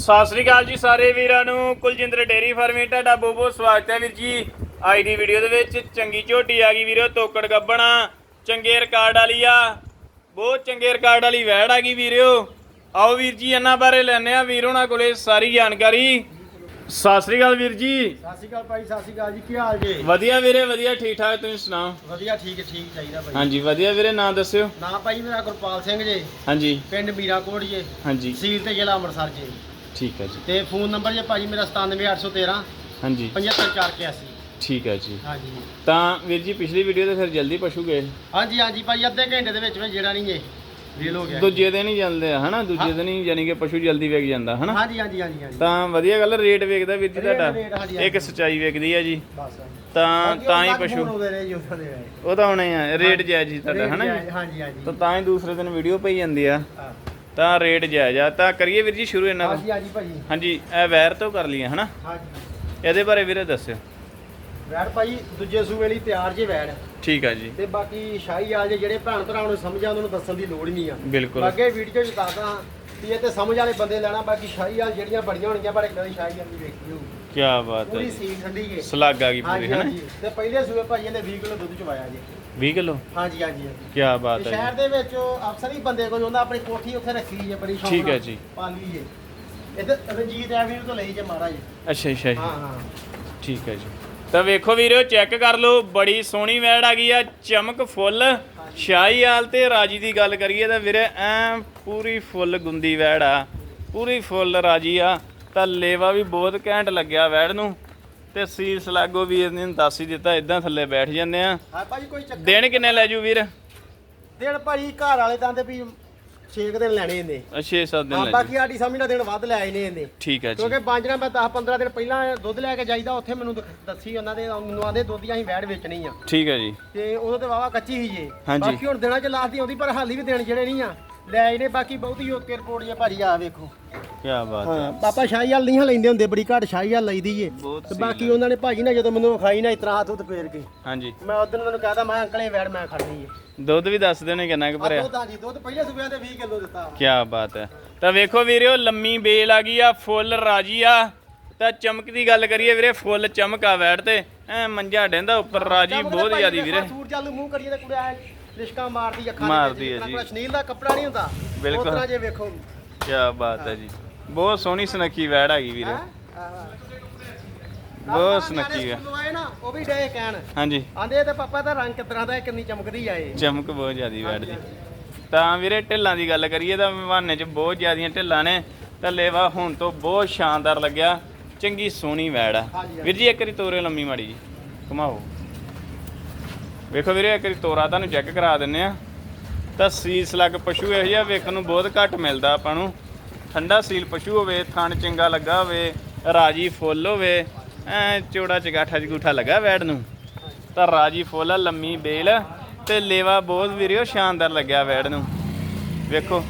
ਸਤਿ ਸ੍ਰੀ ਅਕਾਲ ਜੀ ਸਾਰੇ ਵੀਰਾਂ ਨੂੰ। ਕੁਲਜਿੰਦਰ ਡੇਰੀ ਫਾਰਮੇ ਤੁਹਾਡਾ ਬਹੁਤ ਬਹੁਤ ਸਵਾਗਤ ਹੈ ਵੀਰ ਜੀ। ਅੱਜ ਦੀ ਵੀਡੀਓ ਦੇ ਵਿੱਚ ਚੰਗੀ ਝੋਟੀ ਆ ਗਈ ਵੀਰੋ ਤੋਕੜ ਗੱਬਣਾ ਚੰਗੇ ਰਿਕਾਰਡ ਵਾਲੀ ਆ। ਬਹੁਤ ਚੰਗੇ ਰਿਕਾਰਡ ਵਾਲੀ ਵੈੜ ਆ ਗਈ ਵੀਰਿਓ ਆਓ ਵੀਰ ਜੀ ਇਹਨਾਂ ਬਾਰੇ ਲੈਣੇ ਆ ਵੀਰ ਉਹਨਾਂ ਕੋਲੇ ਸਾਰੀ ਜਾਣਕਾਰੀ। ਸਤਿ ਸ੍ਰੀ ਅਕਾਲ ਵੀਰ ਜੀ। ਸਤਿ ਸ਼੍ਰੀ ਅਕਾਲ ਭਾਈ ਸਤਿ ਸ਼੍ਰੀ ਅਕਾਲ ਜੀ ਕੀ ਹਾਲ ਜੀ? ਵਧੀਆ ਵੀਰੇ ਵਧੀਆ ਠੀਕ ਠਾਕ ਤੁਸੀਂ ਸੁਣਾਓ? ਵਧੀਆ ਠੀਕ ਠੀਕ ਚਾਹੀਦਾ ਭਾਈ। ਹਾਂਜੀ ਵਧੀਆ ਵੀਰੇ ਨਾਂ ਦੱਸਿਓ। ਨਾ ਭਾਈ ਮੇਰਾ ਗੁਰਪਾਲ ਸਿੰਘ ਜੀ। ਹਾਂਜੀ। ਪਿੰਡ ਮੀਰਾਕੋਟ ਜੀ। ਹਾਂਜੀ। ਤਹਿਸੀਲ ਤੇ ਜ਼ਿਲ੍ਹਾ ਅੰਮ੍ਰਿਤਸਰ ਜੀ। ਠੀਕ ਹੈ ਜੀ। ਤੇ ਫੋਨ ਨੰਬਰ ਜੀ ਭਾਜੀ ਮੇਰਾ 97813 ਹਾਂਜੀ। 75481 ਠੀਕ ਹੈ ਜੀ। ਹਾਂਜੀ। ਤਾਂ ਵੀਰ ਜੀ ਪਿਛਲੀ ਵੀਡੀਓ ਤੇ ਫਿਰ ਜਲਦੀ ਪਸ਼ੂ ਗਏ ਹਾਂਜੀ ਹਾਂਜੀ ਭਾਈ ਅੱਧੇ ਘੰਟੇ ਦੇ ਵਿੱਚ ਵਿੱਚ ਜਿਹੜਾ ਨਹੀਂ ਜੀ ਰੀਲ ਹੋ ਗਿਆ। ਦੂਜੇ ਦਿਨ ਹੀ ਜਾਂਦੇ ਆ ਹਨਾ? ਦੂਜੇ ਦਿਨ ਹੀ ਯਾਨੀ ਕਿ ਪਸ਼ੂ ਜਲਦੀ ਵਿਕ ਜਾਂਦਾ ਹਨਾ? ਹਾਂਜੀ ਹਾਂਜੀ ਹਾਂਜੀ ਹਾਂਜੀ। ਤਾਂ ਵਧੀਆ ਗੱਲ ਰੇਟ ਵੇਖਦਾ ਵੀਰ ਜੀ ਤੁਹਾਡਾ। ਇੱਕ। ਸਚਾਈ ਵੇਖਦੀ ਆ ਜੀ। ਤਾਂ ਤਾਂ ਹੀ ਪਸ਼ੂ ਉਹ ਤਾਂ ਹੁਣੇ ਆ ਰੇਟ ਜਾਇਜ਼ ਜੀ ਤੁਹਾਡਾ ਹਨਾ ਹਾਂਜੀ ਹਾਂਜੀ। ਤਾਂ ਤਾਂ ਹੀ ਦੂਸਰੇ ਦਿਨ ਵੀਡੀਓ ਪਈ ਜਾਂਦੀ ਆ। ਤਾਂ ਰੇਟ ਜਾਇਜ਼ ਆ। ਤਾਂ ਕਰੀਏ ਵੀਰ ਜੀ ਸ਼ੁਰੂ ਇਹਨਾਂ ਦਾ ਹਾਂਜੀ ਹਾਂਜੀ ਭਾਜੀ। ਹਾਂਜੀ ਇਹ ਵੈਰ ਤੋਂ ਕਰ ਲਈਏ ਹਨਾ? ਹਾਂਜੀ ਇਹਦੇ ਬਾਰੇ ਵੀਰੇ ਦੱਸਿਓ। ਵੈੜ ਭਾਈ ਦੂਜੇ ਸੂਏ ਲਈ ਤਿਆਰ ਜੇ ਵੈੜ ਠੀਕ ਆ ਜੀ। ਤੇ ਬਾਕੀ ਸ਼ਾਹੀ ਆਲ ਜੇ ਜਿਹੜੇ ਭੈਣ ਭਰਾਵਾਂ ਨੂੰ ਸਮਝ ਆ ਉਹਨਾਂ ਨੂੰ ਦੱਸਣ ਦੀ ਲੋੜ ਨਹੀਂ ਆ। ਬਿਲਕੁਲ। ਅੱਗੇ ਵੀਡੀਓ ਚ ਦੱਸਦਾ ਵੀ ਇਹ ਤੇ ਸਮਝ ਵਾਲੇ ਬੰਦੇ ਲੈਣਾ ਬਾਕੀ ਸ਼ਾਹੀ ਆਲ ਜਿਹੜੀਆਂ ਬੜੀਆਂ ਹੋਣਗੀਆਂ ਪਰ ਇਦਾਂ ਦੀ ਸ਼ਾਹੀ ਆਲ ਨਹੀਂ ਵੇਖੀ ਹੋਊ ਕੀ ਬਾਤ ਹੈ ਪੂਰੀ ਸੀਲ ਠੰਡੀ ਹੈ ਸਲਾਗ ਆ ਗਈ ਪੂਰੀ ਹਾਂਜੀ ਹਨਾ? ਹਾਂਜੀ। ਤੇ ਪਹਿਲੇ ਸੂਏ ਭਾਈ ਇਹਨੇ 20 ਕਿਲੋ ਦੁੱਧ ਚਵਾਇਆ ਜੀ। 20 ਕਿਲੋ? ਹਾਂਜੀ ਹਾਂਜੀ ਹਾਂਜੀ। ਕੀ ਬਾਤ ਤੇ ਹੈ ਸ਼ਹਿਰ ਜੀ ਦੇ ਵਿੱਚ ਉਹ ਅਫਸਰ ਹੀ ਬੰਦੇ ਕੋਲ ਹੁੰਦਾ ਆਪਣੀ ਕੋਠੀ ਉੱਥੇ ਰੱਖੀ ਹੈ ਬੜੀ ਸ਼ੌਂਕ ਠੀਕ ਹੈ ਨਾਲ ਜੀ। ਪਾਲੀ ਹੈ। ਇੱਧਰ ਰਣਜੀਤ ਐਵਨਿਊ ਤੋਂ ਲਈ ਜੇ ਮਹਾਰਾਜ। ਅੱਛਾ ਅੱਛਾ ਜੀ। ਹਾਂ ਹਾਂ। ਠੀਕ ਹੈ ਜੀ। ਤਾਂ ਵੇਖੋ ਵੀਰੋ ਚੈੱਕ ਕਰ ਲਓ ਬੜੀ ਸੋਹਣੀ ਵੈੜ ਆ ਗਈ ਆ ਚਮਕ ਫੁੱਲ। ਸ਼ਾਹੀ ਹਾਲ ਤੇ ਰਾਜੀ ਦੀ ਗੱਲ ਕਰੀਏ ਤਾਂ ਵੀਰੇ ਐ ਪੂਰੀ ਫੁੱਲ ਗੁੰਦੀ ਵੈੜ ਆ। ਪੂਰੀ ਫੁੱਲ ਰਾਜੀ ਆ। ਤਾਂ ਲੇਵਾ ਵੀ ਬਹੁਤ ਘੈਂਟ ਲੱਗਿਆ ਵੈੜ ਨੂੰ। ਤੇ ਸੀਸ ਲਾਗੋ ਵੀਰ ਨੇ ਦੱਸ ਹੀ ਦਿੱਤਾ ਇਦਾਂ ਥੱਲੇ ਬੈਠ ਜਾਂਦੇ ਆ। ਹਾਂ ਭਾਜੀ ਕੋਈ ਚੱਕਰ ਦਿਨ ਕਿੰਨੇ ਲੈ ਜੂ ਵੀਰ? ਦਿਨ ਭਾਜੀ ਘਰ ਵਾਲੇ ਤਾਂ ਤੇ ਵੀ 6 ਦਿਨ ਲੈਣੇ ਇਹਨੇ। 6-7 ਦਿਨ ਹਾਂ ਲੈ ਬਾਕੀ ਜੂ। ਸਾਡੀ ਸਮਝ ਨਾਲ ਦਿਨ ਵੱਧ ਲੈ ਆਏ ਨੇ ਇਹਨੇ। ਠੀਕ ਹੈ ਜੀ। ਕਿਉਂਕਿ ਬਾਂਝਣਾ ਮੈਂ 10 15 ਦਿਨ ਪਹਿਲਾਂ ਦੁੱਧ ਲੈ ਕੇ ਜਾਈਦਾ ਉੱਥੇ ਮੈਨੂੰ ਦੱਸੀ ਉਹਨਾਂ ਦੇ ਮੈਨੂੰ ਆਂਦੇ ਦੁੱਧ ਦੀ ਅਸੀਂ ਵੈੜ ਵੇਚਣੀ ਆ। ਠੀਕ ਹੈ ਜੀ। ਤੇ ਉਦੋਂ ਤੇ ਵਾਵਾ ਕੱਚੀ ਸੀ ਜੇ। ਬਾਕੀ ਹੁਣ ਦਿਨਾਂ ਚ ਲਾਸਟ ਦੀ ਆਉਂਦੀ ਪਰ ਹਾਲੀ ਵੀ ਦਿਨ ਜਿਹੜੇ ਨਹੀਂ ਆ। ਲੈ ਆਏ ਨੇ ਬਾਕੀ ਬਹੁਤੀ ਓਕੇ ਰਿਪੋਰਟ ਜੇ ਭਾਜੀ ਆ ਵੇਖੋ। ਕੀ ਬਾਤ ਹੈ ਹਾਂ। ਪਾਪਾ ਸ਼ਾਹੀ ਵਾਲ ਨਹੀਂ ਲੈਂਦੇ ਹੁੰਦੇ ਬੜੀ ਘੱਟ ਸ਼ਾਹੀ ਵਾਲ ਲਈਦੀ ਏ। ਬਹੁਤ ਤੇ ਬਾਕੀ। ਉਹਨਾਂ ਨੇ ਭਾਜੀ ਨੇ ਜਦੋਂ ਮੈਨੂੰ ਵਿਖਾਈ ਨਾ ਇਤਰਾ ਹੱਥ ਉੱਤੇ ਫੇਰ ਕੇ। ਹਾਂਜੀ। ਮੈਂ ਉਦੋਂ ਮੈਨੂੰ ਕਹਤਾ ਮੈਂ ਅੰਕਲੇ ਵੈੜ ਮੈਂ ਖੜਨੀ ਏ। ਦੁੱਧ ਵੀ ਦੱਸ ਨੇ ਕਿੰਨਾ ਕੁ ਭਰਿਆ। ਦੁੱਧ ਹਾਂਜੀ ਦੁੱਧ ਪਹਿਲੇ ਸੂਬਿਆਂ ਤੇ 20 ਕਿਲੋ ਦਿੱਤਾ। ਕੀ ਬਾਤ ਹੈ। ਤਾਂ ਵੇਖੋ ਵੀਰਿਓ ਲੰਮੀ ਬੇਲ ਆ ਗਈ ਆ ਫੁੱਲ ਰਾਜੀ ਆ। ਤਾਂ ਚਮਕ ਦੀ ਗੱਲ ਕਰੀਏ ਵੀਰੇ ਫੁੱਲ ਚਮਕ ਆ ਵੈੜ ਤੇ। ਐ ਮੰਜਾ ਡੈਂਦਾ ਉੱਪਰ ਰਾਜੀ ਬਹੁਤ ਜ਼ਿਆਦੀ ਨੇ ਵੀਰੇ। ਸੂਟ ਚੱਲ ਮੂੰਹ ਕਰੀਏ ਤੇ ਕੁੜਿਆ ਲਿਸ਼ਕਾਂ ਮਾਰਦੀ ਅੱਖਾਂ ਮਾਰਦੀ ਹੈ ਜੀ। ਸ਼ਨੀਲ ਦਾ ਕੱਪੜਾ ਨਹੀਂ ਹੁੰਦਾ ਬਿਲਕੁਲ। ਉਸ ਤਰ੍ਹਾਂ ਜੇ ਵੇਖੋ। ਕੀ ਬਾਤ ਹੈ ਜੀ। ਬਹੁਤ ਸੋਹਣੀ ਸੁਨੱਖੀ ਵੈੜ ਹੈਗੀ ਵੀਰੇ। ਬਹੁਤ ਸੁਨੱਖੀ ਹੈ ਨਾ ਉਹ ਵੀ ਡੇ ਕਹਿਣ। ਹਾਂਜੀ। ਆਂਦੇ ਤੇ ਪਾਪਾ ਦਾ ਰੰਗ ਕਿਤਰਾ ਦਾ ਕਿੰਨੀ ਚਮਕਦੀ ਆ ਇਹ। ਚਮਕ ਬਹੁਤ ਜ਼ਿਆਦੀ ਵੈੜ ਦੀ। ਤਾਂ ਵੀਰੇ ਢਿੱਲਾਂ ਦੀ ਗੱਲ ਕਰੀਏ ਤਾਂ ਮਹਾਨੇ 'ਚ ਬਹੁਤ ਜ਼ਿਆਦੀਆਂ ਢਿੱਲਾਂ ਨੇ। ਤਾਂ ਲੇਵਾ ਹੁਣ ਤੋਂ ਬਹੁਤ ਸ਼ਾਨਦਾਰ ਲੱਗਿਆ। ਚੰਗੀ ਸੋਹਣੀ ਵੈੜ ਆ। ਹਾਂਜੀ, ਵੀਰ ਜੀ ਇੱਕ ਵਾਰੀ ਤੋਰੇ ਲੰਮੀ ਮਾੜੀ ਜੀ। ਘੁਮਾਓ। ਵੇਖੋ ਵੀਰੇ ਇੱਕ ਵਾਰੀ ਤੋਰਾ ਤੁਹਾਨੂੰ ਚੈੱਕ ਕਰਾ ਦਿੰਨੇ ਆ। ਤਾਂ ਸੀਸ ਲੱਗ ਪਸ਼ੂ ਇਹੋ ਜਿਹਾ ਵੇਖਣ ਨੂੰ ਬਹੁਤ ਘੱਟ ਮਿਲਦਾ ਆਪਾਂ ਨੂੰ। ਠੰਡਾ ਸੀਲ ਪਸ਼ੂ ਹੋਵੇ ਥਣ ਚੰਗਾ ਲੱਗਾ ਹੋਵੇ ਰਾਜੀ ਫੁੱਲ ਹੋਵੇ ਐ ਚੋੜਾ ਚਗਾਠਾ ਜਗੂਠਾ ਲੱਗਾ ਵੈੜ ਨੂੰ। ਤਾਂ ਰਾਜੀ ਫੁੱਲ ਆ, ਲੰਮੀ ਬੇਲ ਤੇ ਲੇਵਾ ਬਹੁਤ ਵੀਰਿਓ ਸ਼ਾਨਦਾਰ ਲੱਗਿਆ ਵੈੜ ਨੂੰ। ਵੇਖੋ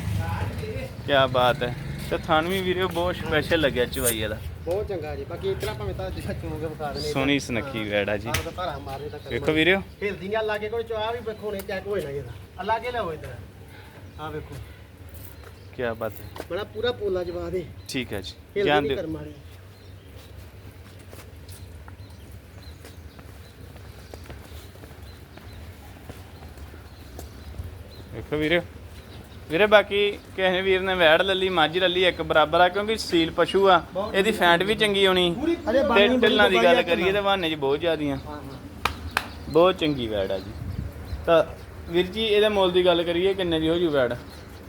ਕੀ ਬਾਤ ਹੈ। ਤੇ ਥਣ ਵੀ ਵੀਰਿਓ ਬਹੁਤ ਸਪੈਸ਼ਲ ਲੱਗਿਆ ਚਵਾਈ ਦਾ। ਬਹੁਤ ਚੰਗਾ ਜੀ ਬਾਕੀ ਇਤਨਾ ਭਾਵੇਂ ਤਾਂ ਜਿਹਾ ਚੋਂ ਕੇ ਵਿਖਾ ਦੇਣੇ ਸੋਹਣੀ ਸੁਨੱਖੀ ਵੈੜ ਆ ਜੀ। ਆਹ ਤਾਂ ਧਾਰਾ ਮਾਰਦੇ ਤਾਂ ਕਰਮ ਵੇਖੋ ਵੀਰਿਓ। ਹਿਲਦੀ ਨਹੀਂ ਲਾਗੇ ਕੋਈ ਚੋਆ ਵੀ ਵੇਖੋ ਨੇ ਚੈੱਕ ਹੋਏ ਨਾ ਇਹਦਾ। ਅੱਲਾ ਕੇ ਲਿਆਓ ਇਧਰ। ਆ ਵੇਖੋ। ਕੀ ਬਾਤ ਹੈ। ਬੜਾ ਪੂਰਾ ਪੋਲਾ ਜਵਾ ਦੇ। ਠੀਕ ਹੈ ਜੀ। ਹਿਲਦੀ ਜਾਣ ਨਹੀਂ ਦਿਓ। ਕਰਮ ਵਾਲੀ। ਵੇਖੋ ਵੀਰੇ ਵੀਰੇ ਬਾਕੀ ਕਿਸੇ ਨੇ ਵੀਰ ਨੇ ਵੈੜ ਲੱਲੀ ਮੱਝ ਲੱਲੀ ਇੱਕ ਬਰਾਬਰ ਆ ਕਿਉਂਕਿ ਸੀਲ ਪਸ਼ੂ ਆ ਇਹਦੀ ਫੈਂਟ ਵੀ ਚੰਗੀ ਹੋਣੀ। ਤੇ ਢਿੱਲਾਂ ਦੀ ਗੱਲ ਕਰੀਏ ਤਾਂ ਬਹਾਨੇ 'ਚ ਬਹੁਤ ਜ਼ਿਆਦੀਆਂ। ਬਹੁਤ ਚੰਗੀ ਵੈੜ ਆ ਜੀ। ਤਾਂ ਵੀਰ ਜੀ ਇਹਦੇ ਮੁੱਲ ਦੀ ਗੱਲ ਕਰੀਏ ਕਿੰਨੇ ਦੀ ਹੋ ਜੂ ਵੈੜ?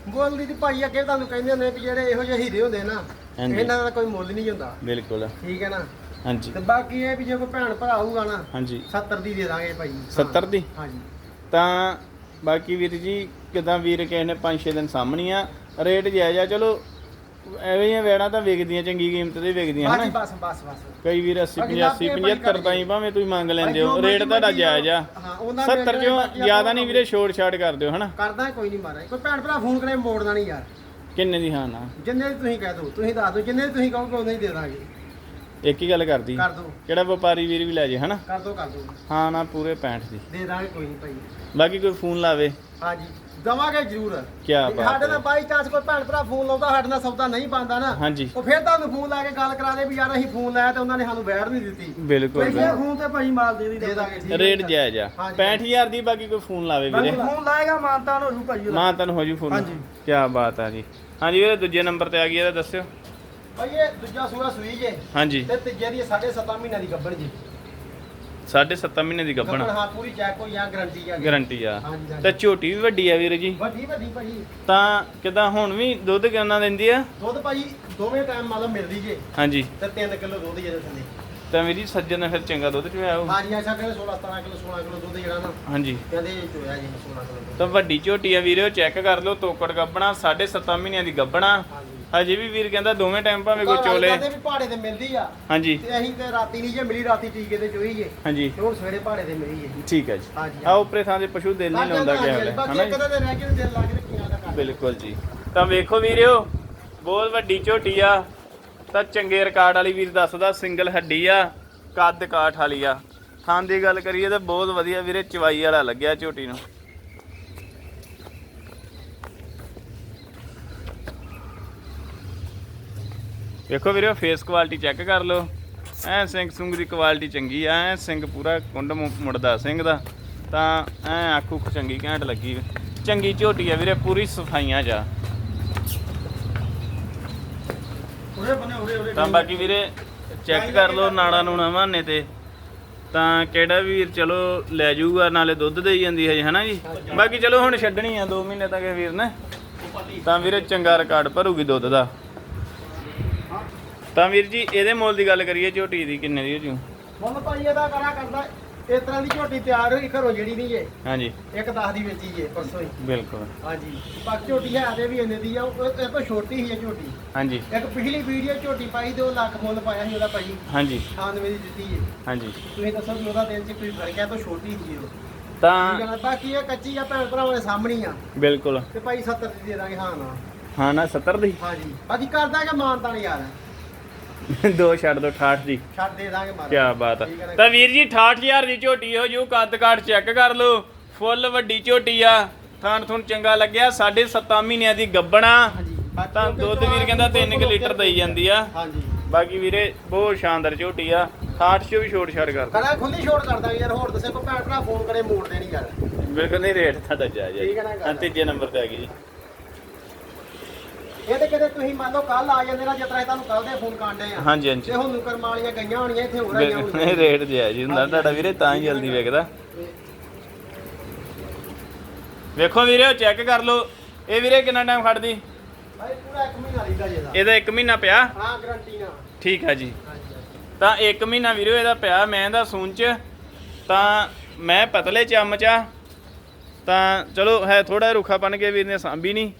ਗੋਲਦੀ ਦੀ ਭਾਈ ਅੱਗੇ ਤੁਹਾਨੂੰ ਕਹਿੰਦੇ ਹੁੰਦੇ ਵੀ ਜਿਹੜੇ ਇਹੋ ਜਿਹੇ ਹੀਰੇ ਹੁੰਦੇ ਨਾ। ਇਹਨਾਂ ਦਾ ਕੋਈ ਮੁੱਲ ਨਹੀਂ ਹੁੰਦਾ। ਬਿਲਕੁਲ। ਠੀਕ ਹੈ ਨਾ? ਹਾਂਜੀ। ਤੇ ਬਾਕੀ ਇਹ ਵੀ ਜੇ ਕੋਈ ਭੈਣ ਭਰਾ ਹੋਊਗਾ ਨਾ ਹਾਂਜੀ। 70 ਦੀ ਦੇ ਦਾਂਗੇ ਭਾਈ। 70 ਦੀ? ਹਾਂਜੀ। ਤਾਂ ਬਾਕੀ ਵੀਰ ਜੀ ਕਿਦਾਂ ਵੀਰ ਕਿਸੇ ਨੇ 5-6 ਦਿਨ ਸਾਹਮਣੀ ਆ ਰੇਟ ਜਾਇਜ਼ ਆ ਚਲੋ ਐਵੇਂ ਹੀ ਵੇੜਾਂ ਤਾਂ ਵਿਕਦੀਆਂ ਚੰਗੀ ਕੀਮਤ ਤੇ ਵਿਕਦੀਆਂ ਹਨਾ? ਬਸ ਬਸ ਬਸ। ਕਈ ਵੀਰ 80 ਬਾਕੀ 85 ਲੱਭ ਕੇ 75 ਤਾਈਂ ਭਾਵੇਂ ਤੁਸੀਂ ਮੰਗ ਲੈਂਦੇ ਹੋ ਰੇਟ ਤੁਹਾਡਾ ਜਾਇਜ਼ ਆ। ਹਾਂ ਉਹਨਾਂ 70 ਚੋਂ ਜ਼ਿਆਦਾ ਨਹੀਂ ਵੀਰੇ ਛੋੜ ਛਾੜ ਕਰ ਦਿਓ ਹਨਾ? ਕਰਦਾ ਕੋਈ ਨਹੀਂ ਮਾਰਾ ਕੋਈ ਭੈਣ ਭਰਾ ਫੋਨ ਕਰੇ ਮੋੜਦਾ ਨਹੀਂ ਯਾਰ। ਕਿੰਨੇ ਦੀ ਹਾਂ ਨਾ? ਜਿੰਨੇ ਤੁਸੀਂ ਕਹਿ ਦੋ ਤੁਸੀਂ ਦੱਸ ਦਿਓ ਜਿੰਨੇ ਤੁਸੀਂ ਕਹੋਗੇ ਉਹਨੇ ਹੀ ਦੇ ਦਾਂਗੇ। ਇੱਕ ਹੀ ਗੱਲ ਕਰਦੀ। ਕਰ ਦੋ। ਕਿਹੜਾ ਵਪਾਰੀ ਵੀਰ ਵੀ ਲੈ ਜੇ ਹਨਾ? ਕਰ ਦੋ ਕਰ ਦੋ। ਹਾਂ ਨਾ ਪੂਰੇ 65 ਦੀ। ਦੇ ਦਾਂਗੇ ਕੋਈ ਨਹੀਂ ਭਾਈ। ਬਾਕੀ ਕੋਈ ਫੋਨ ਲਾਵੇ। ਹਾਂਜੀ। ਦਵਾਂਗੇ ਜ਼ਰੂਰ। ਕੀ ਬਾਤ ਸਾਡੇ ਨਾਲ ਬਾਈ ਚਾਂਸ ਕੋਈ ਭੈਣ ਭਰਾ ਫੋਨ ਲਾਉਂਦਾ ਸਾਡੇ ਨਾਲ ਸੌਦਾ ਨਹੀਂ ਬੰਦਾ ਨਾ। ਹਾਂਜੀ। ਉਹ ਫਿਰ ਤੁਹਾਨੂੰ ਫੋਨ ਲਾ ਕੇ ਗੱਲ ਕਰਾ ਦੇ ਵੀ ਯਾਰ ਅਸੀਂ ਫੋਨ ਲਾਇਆ ਤੇ ਉਹਨਾਂ ਨੇ ਸਾਨੂੰ ਬੈਠ ਨਹੀਂ ਦਿੱਤੀ। ਬਿਲਕੁਲ ਕੋਈ ਬਿਲਕੁਲ। ਫੋਨ ਤੇ ਭਾਈ ਮਾਲ ਦੇ ਦੇ ਦਾਂਗੇ ਠੀਕ ਹੈ। ਰੇਟ ਜੀ। ਜਾਇਜ਼ ਆ। ਹਾਂਜੀ। 65000 ਦੀ ਬਾਕੀ ਕੋਈ ਫੋਨ ਲਾਵੇ ਵੀਰੇ। ਫੋਨ ਲਾਏਗਾ ਮਾਨਤਾਨ ਹੋ ਜੂ ਭਾਈ ਉਹਦਾ। ਮਾਂ ਤਨ ਹੋ ਜੂ ਫੋਨ। ਹਾਂਜੀ। ਕੀ ਬਾਤ ਆ ਜੀ। ਹਾਂਜੀ ਵੀਰੇ ਦੂਜੇ ਨੰਬਰ ਤੇ ਆ ਗਈ ਇਹਦਾ ਦੱਸਿਓ। ਭਾਈ ਇਹ ਦੂਜਾ ਸੂਆ ਸੂਈ ਜੇ। ਹਾਂਜੀ। ਤੇ ਤੀਜੇ ਦੀ 7.5 ਮਹੀਨਿਆਂ ਦੀ ਗੱਬੜ ਜੀ। ਸਾਢੇ 7 ਮਹੀਨੇ ਦੀ ਗੱਬੜ ਗੱਭਣ ਹਾਂ ਪੂਰੀ ਚੈੱਕ ਹੋਈ ਆ ਗਰੰਟੀ ਆ। ਗਾਰੰਟੀ ਆ। ਤੇ ਝੋਟੀ ਵੀ ਵੱਡੀ ਆ ਵੀਰ ਜੀ। ਵੱਡੀ ਵੱਡੀ ਭਾਈ। ਤਾਂ ਕਿਦਾਂ ਹੁਣ ਵੀ ਦੁੱਧ ਕਿੰਨਾ ਦਿੰਦੀ ਆ? ਦੁੱਧ ਭਾਈ ਦੋਵੇਂ ਟਾਈਮ ਮਤਲਬ ਮਿਲਦੀ ਜੇ। ਹਾਂਜੀ। ਤੇ 3 ਕਿਲੋ ਦੁੱਧ ਜੇ ਥੱਲੇ। ਤਾਂ ਵੀਰ ਜੀ ਸੱਜਣ ਨੇ ਫਿਰ ਚੰਗਾ ਦੁੱਧ ਚੋਇਆ ਉਹ। ਹਾਂਜੀ ਐਸਾ ਕਹਿੰਦੇ 16 17 ਕਿਲੋ 16 ਕਿਲੋ ਦੁੱਧ ਜਿਹੜਾ ਨਾ। ਹਾਂਜੀ। ਕਹਿੰਦੇ ਚੋਇਆ ਜੀ 16 ਕਿਲੋ ਦੁੱਧ। ਤਾਂ ਵੱਡੀ ਝੋਟੀ ਆ ਵੀਰੇ ਚੈੱਕ ਕਰ ਲਓ ਤੋਕੜ ਗੱਬਣਾ 7.5 ਮਹੀਨਿਆਂ ਦੀ ਗੱਬਣਾ ਹਾਂਜੀ। ਹਜੇ ਵੀ ਵੀਰ ਕਹਿੰਦਾ ਦੋਵੇਂ ਟਾਈਮ ਭਾਵੇਂ ਕੋਈ ਚੋਲੇ। ਕਹਿੰਦੇ ਵੀ ਪਹਾੜੇ ਤੇ ਮਿਲਦੀ ਆ। ਹਾਂਜੀ। ਤੇ ਅਸੀਂ ਤੇ ਰਾਤੀ ਨਹੀਂ ਜੇ ਮਿਲੀ ਰਾਤੀ ਟੀਕੇ ਤੇ ਚੋਈ ਜੇ। ਹਾਂਜੀ। ਤੇ ਹੁਣ ਸਵੇਰੇ ਪਹਾੜੇ ਤੇ ਮਿਲੀ ਜੇ। ਠੀਕ ਹੈ ਜੀ। ਆ ਉਪਰੇ ਥਾਂ ਦੇ ਪਸ਼ੂ ਦਿਲ ਨਹੀਂ ਲਾਉਂਦਾ ਗਿਆ ਹੈ ਬਾਕੀ ਹਨਾ ਇੱਕ? ਤਾਂ ਰਹਿ ਕੇ ਦਿਲ ਲੱਗ ਰਿਹਾ ਬਿਲਕੁਲ ਜੀ। ਤਾਂ ਵੇਖੋ ਵੀਰਿਓ ਬਹੁਤ ਵੱਡੀ ਝੋਟੀ ਆ। ਤਾਂ ਚੰਗੇ ਰਿਕਾਰਡ ਵਾਲੀ ਵੀਰ ਦੱਸਦਾ ਸਿੰਗਲ ਹੱਡੀ ਆ ਕੱਦ ਕਾਠ ਵਾਲੀ ਆ। ਥਾਂ ਦੀ ਗੱਲ ਕਰੀਏ ਤਾਂ ਬਹੁਤ ਵਧੀਆ ਵੀਰੇ ਚਵਾਈ ਵਾਲਾ ਲੱਗਿਆ ਝੋਟੀ ਨੂੰ। ਵੇਖੋ ਵੀਰੇ ਫੇਸ ਕੁਆਲਿਟੀ ਚੈੱਕ ਕਰ ਲਓ। ਐ ਸਿੰਘ ਸੁੰਗ ਦੀ ਕੁਆਲਿਟੀ ਚੰਗੀ ਆ ਐ ਸਿੰਘ ਪੂਰਾ ਕੁੰਡ ਮੁੜਦਾ ਸਿੰਘ ਦਾ। ਤਾਂ ਐ ਉੱਖ ਚੰਗੀ ਘੈਂਟ ਲੱਗੀ ਚੰਗੀ ਝੋਟੀ ਆ ਵੀਰੇ ਪੂਰੀ ਸਫਾਈਆਂ ਜਾ ਉਰੇ ਬਨੇ ਉਰੇ ਉਰੇ। ਤਾਂ ਬਾਕੀ ਵੀਰੇ ਚੈੱਕ ਕਰ ਲਓ ਨਾੜਾ ਨੂਣਾ ਬਹਾਨੇ ਤੇ। ਤਾਂ ਕਿਹੜਾ ਵੀਰ ਚਲੋ ਲੈ ਜਾਊਗਾ ਨਾਲੇ ਦੁੱਧ ਦੇਈ ਜਾਂਦੀ ਹੈ ਹਨਾ ਜੀ? ਬਾਕੀ ਚਲੋ ਹੁਣ ਛੱਡਣੀ ਆ 2 ਮਹੀਨੇ ਤੱਕ ਵੀਰ ਨੇ। ਤਾਂ ਵੀਰੇ ਚੰਗਾ ਰਿਕਾਰਡ ਭਰੂਗੀ ਦੁੱਧ ਦਾ। ਤਾਂ ਵੀਰ ਜੀ ਇਹਦੇ ਮੁੱਲ ਦੀ ਗੱਲ ਕਰੀਏ ਝੋਟੀ ਦੀ ਕਿੰਨੇ ਦੀ ਹੋ ਜੂ? ਮੁੱਲ ਭਾਈ ਇਹਦਾ ਕਰਾ ਕਰਦਾ। ਇਸ ਤਰ੍ਹਾਂ ਦੀ ਝੋਟੀ ਤਿਆਰ ਹੋਈ ਘਰੋਂ ਜਿਹੜੀ ਨਹੀਂ ਜੇ। ਹਾਂਜੀ। ਇੱਕ 10 ਦੀ ਵੇਚੀ ਜੇ ਪਰਸੋਂ ਹੀ। ਬਿਲਕੁਲ। ਹਾਂਜੀ। ਬਾਕੀ ਝੋਟੀ ਹੈ ਤੇ ਵੀ ਇੰਨੇ ਦੀ ਆ ਉਹ ਇਹ ਤੋਂ ਛੋਟੀ ਹੀ ਹੈ ਝੋਟੀ। ਹਾਂਜੀ। ਇੱਕ ਪਿਛਲੀ ਵੀਡੀਓ ਝੋਟੀ ਪਾਈ ਤੇ ਉਹ ਲੱਖ ਮੁੱਲ ਪਾਇਆ ਸੀ ਉਹਦਾ ਭਾਈ ਹਾਂਜੀ। 98 ਦੀ ਦਿੱਤੀ ਜੇ। ਹਾਂਜੀ। ਤੁਸੀਂ ਦੱਸੋ ਵੀ ਉਹਦਾ ਦਿਲ 'ਚ ਕੋਈ ਫ਼ਰਕ ਹੈ ਤਾਂ ਛੋਟੀ ਸੀ ਉਹ। ਠੀਕ ਤਾਂ ਹੈ ਬਾਕੀ ਇਹ ਕੱਚੀ ਆ ਭੈਣ ਭਰਾਵਾਂ ਦੇ ਸਾਹਮਣੇ ਹੀ ਆ। ਬਿਲਕੁਲ। ਤੇ ਭਾਈ 70 ਦੀ ਦੇ ਦਾਂਗੇ ਹਾਂ ਨਾ। ਹਾਂ ਨਾ 70 ਦੀ? ਹਾਂਜੀ। ਬਾਕੀ ਕਰ ਦਾਂਗੇ ਮਾਨਤਾ ਨਹੀਂ ਯਾਰ। ਦੋ ਛੱਡ ਦੋ 68 ਦੀ ਛੱਡ ਦੇ ਦਾਂਗੇ ਮਾਰ ਕੀ ਬਾਤ ਆ। ਤਾਂ ਵੀਰ ਜੀ 68000 ਦੀ ਝੋਟੀ ਹੋ ਜੂ ਕੱਦ ਕਾਠ ਚੈੱਕ ਕਰ ਲਓ। ਫੁੱਲ ਵੱਡੀ ਝੋਟੀ ਆ। ਥਾਣ ਥੁਣ ਚੰਗਾ ਲੱਗਿਆ 7.5 ਮਹੀਨਿਆਂ ਦੀ ਗੱਬਣਾ। ਤਾਂ ਦੁੱਧ ਵੀਰ ਕਹਿੰਦਾ 3 ਕਿ ਲੀਟਰ ਦਈ ਜਾਂਦੀ ਆ। ਹਾਂਜੀ। ਬਾਕੀ ਵੀਰੇ ਬਹੁਤ ਸ਼ਾਨਦਾਰ ਝੋਟੀ ਆ। 60 ਚੋਂ ਵੀ ਛੋਟ ਛੱਡ ਕਰ ਕਰਾਂ ਖੁੱਲੀ ਛੋੜ ਕਰ ਦਾਂਗੇ ਯਾਰ ਹੋਰ ਦੱਸੇ ਕੋਈ ਭੈਣ ਭਰਾ ਫੋਨ ਕਰੇ ਮੋੜ ਦੇਣੀ ਯਾਰ। ਬਿਲਕੁਲ ਨਹੀਂ ਰੇਟ ਠੀਕ ਹੈ ਨਾ ਹੈ ਗੱਲ? ਹਾਂ। ਤੀਜੇ ਨੰਬਰ ਤੇ ਆ ਗਈ ਜੀ। ਇਹ ਤੇ ਕਿਤੇ ਤੁਸੀਂ ਮੰਨ ਲਓ ਕੱਲ ਆ ਜਾਂਦੇ ਨਾ ਜਿਸ ਤਰ੍ਹਾਂ ਤੁਹਾਨੂੰ ਕੱਲ ਦੇ ਫੋਨ ਕਾਂਡੇ ਆ। ਹਾਂਜੀ ਤੇ ਹਾਂਜੀ ਹੁਣ ਨੁਕਰ ਮਾਲੀਆਂ ਗਈਆਂ ਹੋਣੀਆਂ ਇੱਥੇ ਹੋ ਰਹੀਆਂ ਬਿਲਕੁਲ ਨਹੀਂ ਰੇਟ ਜਾਇਜ਼ ਹੀ ਹੁੰਦਾ ਤੁਹਾਡਾ ਵੀਰੇ ਤਾਂ ਹੀ ਜਲਦੀ ਵਿਕਦਾ ਵੇਖੋ ਵੀਰੇ ਚੈੱਕ ਕਰ ਲਓ। ਇਹ ਵੀਰੇ ਕਿੰਨਾ ਟਾਈਮ ਖੜਦੀ? ਭਾਈ ਪੂਰਾ 1 ਮਹੀਨਾ ਲੀਦਾ ਜੇ ਦਾ ਇਹਦਾ 1 ਮਹੀਨਾ ਪਿਆ? ਹਾਂ ਗਰੰਟੀ ਨਾਲ। ਠੀਕ ਹੈ ਜੀ। ਹਾਂਜੀ ਹਾਂਜੀ। ਤਾਂ 1 ਮਹੀਨਾ ਵੀਰੋ ਇਹਦਾ ਪਿਆ ਮੈਂ ਦਾ ਸੂਨ ਚ। ਤਾਂ ਮੈਂ ਪਤਲੇ ਚਮਚ। ਤਾਂ ਚਲੋ ਹੈ ਥੋੜਾ ਰੁੱਖਾ ਕੇ ਵੀਰ ਨੇ ਸਾਂਭੀ ਨਹੀਂ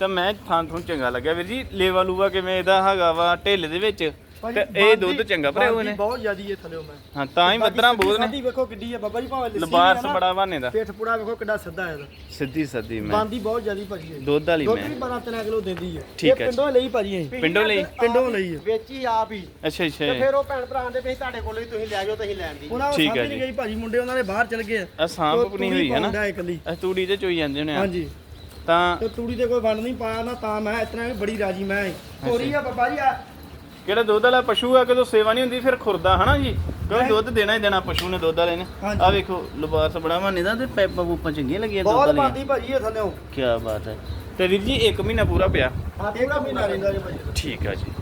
ਤਾਂ ਮੈਂ ਥਾਂ ਥੂੰ ਚੰਗਾ ਲੱਗਿਆ ਵੀਰ ਜੀ। ਲੇਵਾ ਲੂਵਾ ਕਿਵੇਂ ਇਹਦਾ ਹੈਗਾ ਵਾ ਢਿੱਲ ਦੇ ਵਿੱਚ? ਤੇ ਇਹ ਦੁੱਧ ਚੰਗਾ ਭਰਿਆ ਹੋਏ ਨੇ। ਬਹੁਤ ਜ਼ਿਆਦੀ ਇਹ ਥੱਲੇ ਮੈਂ। ਹਾਂ ਤਾਂ ਹੀ ਮੱਦਰਾਂ ਬਹੁਤ ਨੇ। ਸਾਡੀ ਵੇਖੋ ਕਿੱਡੀ ਹੈ ਬਾਬਾ ਜੀ ਭਾਵੇਂ ਲੱਸੀ ਲਬਾਰਸ ਆ ਨਾ, ਬੜਾ ਬਾਨੇ ਦਾ। ਪੇਟ ਪੂੜਾ ਵੇਖੋ ਕਿੱਡਾ ਸਿੱਧਾ ਹੈ ਇਹਦਾ। ਸਿੱਧੀ ਸੱਦੀ ਮੈਂ। ਬਾਂਦੀ ਬਹੁਤ ਜ਼ਿਆਦੀ ਭਾਜੀ ਹੈ ਦੁੱਧ ਵਾਲੀ ਦੁੱਧ ਮੈਂ। ਵੀ 12 13 ਕਿਲੋ ਦਿੰਦੀ ਹੈ। ਠੀਕ ਇਹ ਹੈ ਪਿੰਡੋਂ ਲਈ ਭਾਜੀ ਇਹ ਪਿੰਡੋਂ ਲਈ? ਪਿੰਡੋਂ ਲਈ ਹੈ। ਵੇਚੀ ਆਪ ਹੀ। ਅੱਛਾ ਅੱਛਾ। ਤੇ ਫਿਰ ਉਹ ਭੈਣ ਭਰਾ ਦੇ ਵੀ ਤੁਹਾਡੇ ਕੋਲੋਂ ਹੀ ਤੁਸੀਂ ਲੈ ਜਾਓ ਤੁਸੀਂ ਲੈਣ ਦੀ। ਉਹਨਾਂ ਠੀਕ ਹੈ ਨਹੀਂ ਜੀ। ਗਈ ਭਾਜੀ ਮੁੰਡੇ ਉਹਨਾਂ ਦੇ ਬਾਹਰ ਚਲ ਗਏ। ਆ ਸਾਂਪ ਨਹੀਂ ਹੋਈ ਹੈ ਨਾ? ਤੂੜੀ ਤੇ ਚੋਈ ਜਾਂਦੇ ਹੋਣੇ ਆ। ਹਾਂਜੀ। ਤਾਂ ਤੇ ਤੂੜੀ ਤੇ ਕੋਈ ਵੰਡ ਨਹੀਂ ਪਾਇਆ ਨਾ ਤਾਂ ਮੈਂ ਇਤਨਾ ਵੀ ਬੜੀ ਰਾਜੀ ਮੈਂ ਤੋਰੀ ਆ ਬਾਬਾ ਜੀ ਆ। ਕਿਹੜਾ ਦੁੱਧ ਵਾਲਾ ਪਸ਼ੂ ਆ ਕਦੋਂ ਸੇਵਾ ਨਹੀਂ ਹੁੰਦੀ ਫਿਰ ਖੁਰਦਾ ਹਨਾ ਜੀ? ਕਿਉਂ ਦੁੱਧ ਦੇਣਾ ਹੀ ਦੇਣਾ ਪਸ਼ੂ ਨੇ ਦੁੱਧ ਵਾਲੇ ਨੇ। ਆ ਵੇਖੋ ਲਿਬਾਸ ਬੜਾ ਮਾਨੇ ਦਾ ਤੇ ਪੈਪਾਂ ਪੂਪਾਂ ਚੰਗੀਆਂ ਲੱਗੀਆਂ ਦੁੱਧ ਬਹੁਤ ਬਾਂਦੀ ਭਾਜੀ ਇਹ ਥੱਲੇ। ਕੀ ਬਾਤ ਹੈ। ਤੇ ਵੀਰ ਜੀ 1 ਮਹੀਨਾ ਪੂਰਾ ਪਿਆ। ਹਾਂ ਪੂਰਾ ਮਹੀਨਾ ਰਹਿੰਦਾ ਜੀ ਭਾਜੀ। ਠੀਕ ਆ ਜੀ।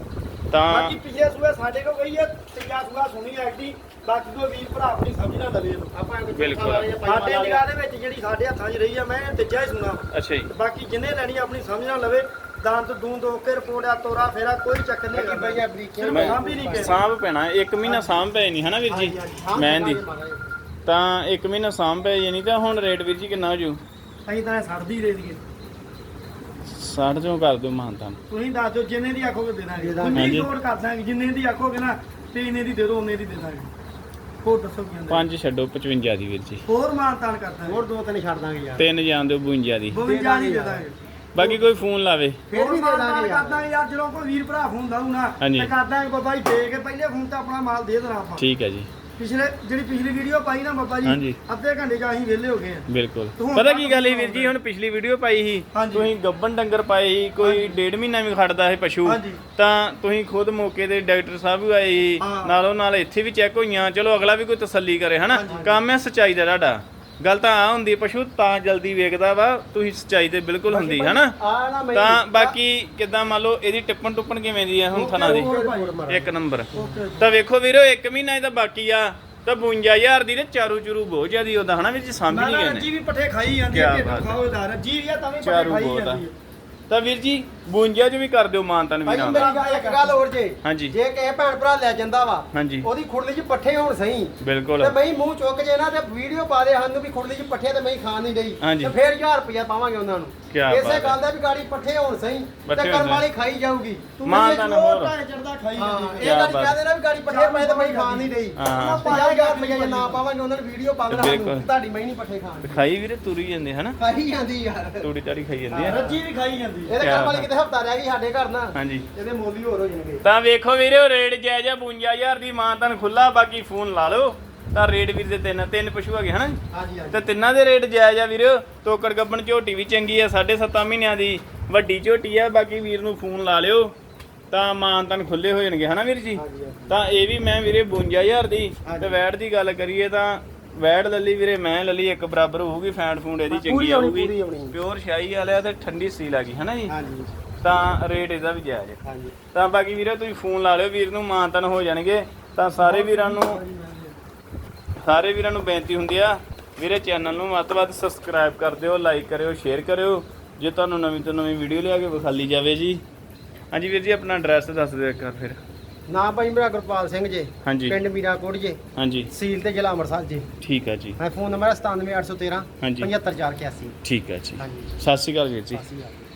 ਤਾਂ ਬਾਕੀ ਪਿਛਲੇ ਸੂਏ ਸਾਡੇ ਕੋਲ ਗਈ ਹੈ ਤੀਆ ਸੂਆ ਸੁਣੀ ਐਕਟੀ ਬਾਕੀ ਕੋਈ ਵੀਰ ਭਰਾ ਆਪਣੀ ਸਮਝ ਨਾ ਲਵੇ। ਇਹਨੂੰ। ਆਪਾਂ ਇਹਨੂੰ ਬਿਲਕੁਲ। ਸਾਡੇ ਨਿਗਾਹ ਦੇ ਵਿੱਚ ਜਿਹੜੀ ਸਾਡੇ ਹੱਥਾਂ 'ਚ ਰਹੀ ਆ ਮੈਂ ਇਹ ਤੀਜਾ ਹੀ ਸੁਣਾ ਅੱਛਾ ਜੀ। ਬਾਕੀ ਜਿੰਨੇ ਲੈਣੀ ਆ ਆਪਣੀ ਸਮਝ ਨਾਲ ਲਵੇ। ਦੰਦ ਦੂੰ ਦੋ ਕੇ ਰਿਪੋਰਟ ਆ ਤੋਰਾ ਫੇਰਾ ਕੋਈ ਚੱਕਰ ਨਹੀਂ ਹੈਗਾ। ਭਈਆ ਬਰੀਕੀਆਂ ਮੈਂ ਸਾਂਭੀ ਨਹੀਂ ਕਿਸੇ ਸਾਂਭ ਪੈਣਾ। 1 ਮਹੀਨਾ ਸਾਂਭ ਪਏ ਨਹੀਂ ਹਨਾ ਵੀਰ ਜੀ? ਮੈਂ ਦੀ ਤਾਂ 1 ਮਹੀਨਾ ਸਾਂਭ ਪਏ ਯਾਨੀ ਤਾਂ ਹੁਣ ਰੇਟ ਵੀਰ ਜੀ ਕਿੰਨਾ ਹੋ ਜੂ? ਅਸੀਂ ਤਾਂ ਸੜਦੀ ਦੇ ਦਈਏ। 60 ਚੋਂ ਕਰ ਦਿਓ ਮਾਨਤਾਨ। ਤੁਸੀਂ ਦੱਸ ਦਿਓ ਜਿੰਨੇ ਦੀ ਆਖੋਗੇ ਦੇ ਦਾਂਗੇ। ਹਾਂਜੀ। ਤੁਸੀਂ ਕੋਡ ਕਰ ਦਾਂਗੇ ਜਿੰਨੇ ਦੀ ਆਖੋਗੇ ਨਾ ਤੇ ਇੰਨੇ ਦੀ ਦੇ ਦਿਓ ਉਹਨੇ ਦੀ ਦੇ ਦਾਂਗੇ। ਹੋਰ ਦੱਸੋ ਕੀ ਹੁੰਦਾ? 5 ਛੱਡੋ 55 ਦੀ ਵੀਰ ਜੀ। ਹੋਰ ਮਾਨਤਾਨ ਕਰ ਦਾਂਗੇ ਹੋਰ ਦੋ ਤਿੰਨ ਛੱਡ ਦਾਂਗੇ ਯਾਰ। ਤਿੰਨ ਜਾਣ ਦਿਓ 52 ਦੀ। 52 ਨਹੀਂ ਦੇ ਦਾਂਗੇ। ਬਾਕੀ ਕੋਈ ਫੋਨ ਲਾਵੇ। ਫਿਰ ਵੀ ਦੇ ਦਾਂਗੇ ਯਾਰ ਕਰਦਾਂਗੇ ਯਾਰ। ਜਦੋਂ ਕੋਈ ਵੀਰ ਭਰਾ ਫੋਨ ਲਾਊ ਨਾ। ਤੇ ਕਰਦਾਂਗੇ ਬਾਬਾ ਜੀ ਦੇ ਕੇ ਪਹਿਲੇ ਫੋਨ ਤੇ ਆਪਣਾ ਮਾਲ ਦੇ ਦੇਣਾ ਆਪਾਂ। ਠੀਕ ਹੈ ਜੀ। ਪਿਛਲੇ ਜਿਹੜੀ ਪਿਛਲੀ ਵੀਡੀਓ ਪਾਈ ਨਾ ਬਾਬਾ ਹਾਂਜੀ। ਜੀ ਅੱਧੇ ਘੰਟੇ ਚ ਅਸੀਂ ਵਿਹਲੇ ਹੋ ਗਏ ਆ ਬਿਲਕੁਲ ਹੁਣ ਪਤਾ ਕੀ ਗੱਲ ਹੈ ਵੀਰ ਜੀ ਹੁਣ ਪਿਛਲੀ ਵੀਡੀਓ ਪਾਈ ਸੀ ਹਾਂਜੀ। ਤੁਸੀਂ ਗੱਬਨ ਡੰਗਰ ਪਾਏ ਸੀ ਕੋਈ ਡੇਢ ਮਹੀਨਾ ਵੀ ਖੜਦਾ ਹੈ ਪਸ਼ੂ ਹਾਂਜੀ। ਤਾਂ ਤੁਸੀਂ ਖੁਦ ਮੌਕੇ ਤੇ ਡਾਕਟਰ ਸਾਹਿਬ ਵੀ ਆਏ ਸੀ ਹਾਂ। ਨਾਲੋਂ ਨਾਲ ਇੱਥੇ ਵੀ ਚੈੱਕ ਹੋਈਆਂ ਚਲੋ ਅਗਲਾ ਵੀ ਕੋਈ ਤਸੱਲੀ ਕਰੇ ਹਨਾ। ਕੰਮ ਹੈ ਸਚਾਈ ਦਾ ਤੁਹਾਡਾ ਗੱਲ ਤਾਂ ਆ ਹੁੰਦੀ ਹੈ, ਪਸ਼ੂ ਤਾਂ ਜਲਦੀ ਵੇਖਦਾ ਵਾ ਤੁਸੀਂ ਸਚਾਈ ਤੇ ਬਿਲਕੁਲ ਹੁੰਦੀ ਆ ਨਾ ਮੈਂ ਤਾਂ ਬਾਕੀ ਕਿਦਾਂ ਮੰਨ ਲਓ ਇਹਦੀ ਟਿੱਪਣ ਟੁੱਪਣ ਕਿਵੇਂ ਦੀ ਆ ਹੁਣ ਥਣਾ ਦੀ? ਇੱਕ ਨੰਬਰ। ਤਾਂ ਵੇਖੋ ਵੀਰੋ ਇੱਕ ਮਹੀਨਾ ਇਹਦਾ ਬਾਕੀ ਆ ਤਾਂ 52000 ਦੀ ਤੇ ਚਾਰੂ ਚੂਰੂ ਬਹੁਤ ਜ਼ਿਆਦੀ ਉਹਦਾ ਹਨਾ ਵੀ ਜੀ? ਸਾਂਭੀ ਨਹੀਂ ਗਏ ਨੇ ਵੀ ਪੱਠੇ ਖਾਈ ਜਾਂਦੀ ਹੈ ਬਾਤ ਢਿੱਡ ਹੈ। ਖਾਓ ਇਹਦਾ ਰੱਜੀ ਵੀ ਆ ਤਾਂ ਵੀ ਪੱਠੇ ਖਾਈ ਜਾਂਦੀ ਹੈ ਤਾਂ ਵੀਰ ਜੀ 52 ਚ ਵੀ ਕਰ ਦਿਓ ਮਾਨਤਨ ਭਾਈ ਵੀਰਾਂ ਮੇਰੀ ਦਾ। ਗੱਲ ਇੱਕ ਗੱਲ ਹੋਰ ਜੇ। ਹਾਂਜੀ। ਜੇ ਕਿਸੇ ਭੈਣ ਭਰਾ ਲੈ ਜਾਂਦਾ ਵਾ ਹਾਂਜੀ। ਉਹਦੀ ਖੁਰਲੀ 'ਚ ਪੱਠੇ ਹੋਣ ਸਹੀ। ਬਿਲਕੁਲ। ਤੇ ਮੈਂ ਮੂੰਹ ਚੁੱਕ ਜੇ ਨਾ ਤੇ ਵੀਡੀਓ ਪਾ ਦੇ ਸਾਨੂੰ ਵੀ ਖੁਰਲੀ 'ਚ ਪੱਠੇ ਤੇ ਮੈਂ ਖਾਣ ਨਹੀਂ ਡਈ ਹਾਂਜੀ। ਤੇ ਫੇਰ 1000 ਰੁਪਇਆ ਪਾਵਾਂਗੇ ਉਹਨਾਂ ਨੂੰ। ਕਿਆ ਬਾਤ ਇਸੇ ਹੈ। ਗੱਲ ਦਾ ਵੀ ਗਾੜੀ ਪੱਠੇ ਹੋਣ ਸਹੀ ਪੱਠੇ ਤੇ ਹੋਣ ਕਰਮ ਵਾਲੀ ਖਾਈ ਜਾਊਗੀ। ਤੂੰ ਮਾਂ ਮਾਂ ਦਾ ਦਾ ਹੋਰ। ਚੜਦਾ ਖਾਈ ਹਾਂ ਜਾਂਦੀ ਇਹ ਹੈ ਗੱਲ ਬਾਤ। ਕਹਦੇ ਨਾ ਵੀ ਗਾੜੀ ਪੱਠੇ ਪਏ ਤੇ ਮੈਂ ਖਾਣ ਨਹੀਂ ਡਈ ਹਾਂ। ਤੇ 1000 ਰੁਪਇਆ ਜੇ ਨਾ ਪਾਵਾਂਗੇ ਉਹਨਾਂ ਨੂੰ ਵੀਡੀਓ ਪਾ ਦੇਣਾ ਬਿਲਕੁਲ। ਤੁਹਾਡੀ ਮੈਂ ਨਹੀਂ ਪੱਠੇ ਖਾਣ। ਖਾਈ ਵੀਰੇ ਤੁਰੀ ਜਾਂਦੇ ਹਨਾ? ਖਾਈ ਜਾਂਦੀ ਯਾਰ। ਤੂੜੀ ਤਾੜੀ ਖਾਈ ਜਾਂਦੀ ਆ। ਰੱਜੀ ਵੀ ਖਾਈ ਜਾਂਦੀ। ਹੈ ਇਹਦੇ ਕਿਆ ਕੰਮ ਵਾਲੀ ਬਾਤ। ਕਿਤੇ ਹਫਤਾ ਰਹਿ ਗਈ ਸਾਡੇ ਘਰ ਨਾ। ਹਾਂਜੀ। ਇਹਦੇ ਮੁੱਲ ਹੀ ਹੋਰ ਹੋ ਜਾਣਗੇ। ਤਾਂ ਵੇਖੋ ਵੀਰੇ ਉਹ ਰੇਟ ਜਾਇਜ਼ ਆ 52000 ਦੀ ਮਾਨਤਨ ਖੁੱਲਾ ਬਾਕੀ ਫੋਨ ਲਾ ਲਓ। ਤਾਂ ਰੇਟ ਵੀਰ ਦੇ ਤਿੰਨ ਤਿੰਨ ਪਸ਼ੂ ਹੈਗੇ ਹਨਾ? ਹਾਂਜੀ ਹਾਂਜੀ। ਤੇ ਤਿੰਨਾਂ ਦੇ ਰੇਟ ਜਾਇਜ਼ ਆ ਵੀਰ। ਤੋਕੜ ਗੱਬਣ ਝੋਟੀ ਵੀ ਚੰਗੀ ਆ 7.5 ਮਹੀਨਿਆਂ ਦੀ ਵੱਡੀ ਝੋਟੀ ਆ ਬਾਕੀ ਵੀਰ ਨੂੰ ਫੋਨ ਲਾ ਲਿਓ। ਤਾਂ ਮਾਨਤਨ ਖੁੱਲੇ ਹੋ ਜਾਣਗੇ ਹਨਾ ਵੀਰ ਜੀ। ਤਾਂ ਇਹ ਵੀ ਮੈਂ ਵੀਰੇ 52000 ਦੀ। ਤੇ ਵੈਟ ਦੀ ਗੱਲ ਕਰੀਏ ਤਾਂ ਵੈਟ ਲੱਲੀ ਵੀਰੇ ਮੈਂ ਲੱਲੀ ਇੱਕ ਬਰਾਬਰ ਹੋਊਗੀ ਫੈਂਟ ਫੂਡ ਇਹਦੀ ਚੰਗੀ ਆਊਗੀ। ਪਿਓਰ ਸ਼ਾਹੀ ਵਾਲਿਆ ਤੇ ਠੰਡੀ ਸੀਲ ਆ ਗਈ ਹਨਾ ਜੀ? ਹਾਂਜੀ। ਤਾਂ ਰੇਟ ਇਹਦਾ ਵੀ ਜਾਇਜ਼ ਹੈ। ਹਾਂਜੀ। ਤਾਂ ਬਾਕੀ ਵੀਰੇ ਤੁਸੀਂ ਫੋਨ ਲਾ ਲਿਓ ਵੀਰ ਨੂੰ ਮਾਨਤਨ ਹੋ ਜਾਣਗੇ। ਤਾਂ ਸਾਰੇ ਵੀਰਾਂ ਨੂੰ ਸਾਰੇ ਵੀਰਾਂ ਨੂੰ ਬੇਨਤੀ ਹੁੰਦੀ ਆ ਵੀਰੇ ਚੈਨਲ ਨੂੰ ਵੱਧ ਵੱਧ ਸਬਸਕ੍ਰਾਈਬ ਕਰ ਦਿਓ ਲਾਈਕ ਕਰਿਓ ਸ਼ੇਅਰ ਕਰਿਓ। ਜੇ ਤੁਹਾਨੂੰ ਨਵੀਂ ਤੋਂ ਨਵੀਂ ਵੀਡੀਓ ਲਿਆ ਕੇ ਵਿਖਾਲੀ ਜਾਵੇ ਜੀ। ਹਾਂਜੀ ਵੀਰ ਜੀ ਆਪਣਾ ਐਡਰੈਸ ਦੱਸ ਦਿਓ ਇੱਕ ਵਾਰ ਫਿਰ। ਨਾਮ ਭਾਈ ਮੇਰਾ ਗੁਰਪਾਲ ਸਿੰਘ ਜੇ ਹਾਂਜੀ। ਪਿੰਡ ਮੀਰਾਕੋਟ ਜੇ। ਹਾਂਜੀ। ਸੀਲ ਤੇ ਜ਼ਿਲ੍ਹਾ ਅੰਮ੍ਰਿਤਸਰ ਜੇ। ਠੀਕ ਹੈ ਜੀ। ਮੈਂ ਫੋਨ ਨੰਬਰ 97813 ਹਾਂਜੀ। 75481 ਠੀਕ ਹੈ ਜੀ। ਹਾਂਜੀ। ਸਤਿ ਸ਼੍ਰੀ ਅਕਾਲ ਵੀਰ ਜੀ। ਸਤਿ ਸ਼੍ਰੀ ਅਕਾਲ।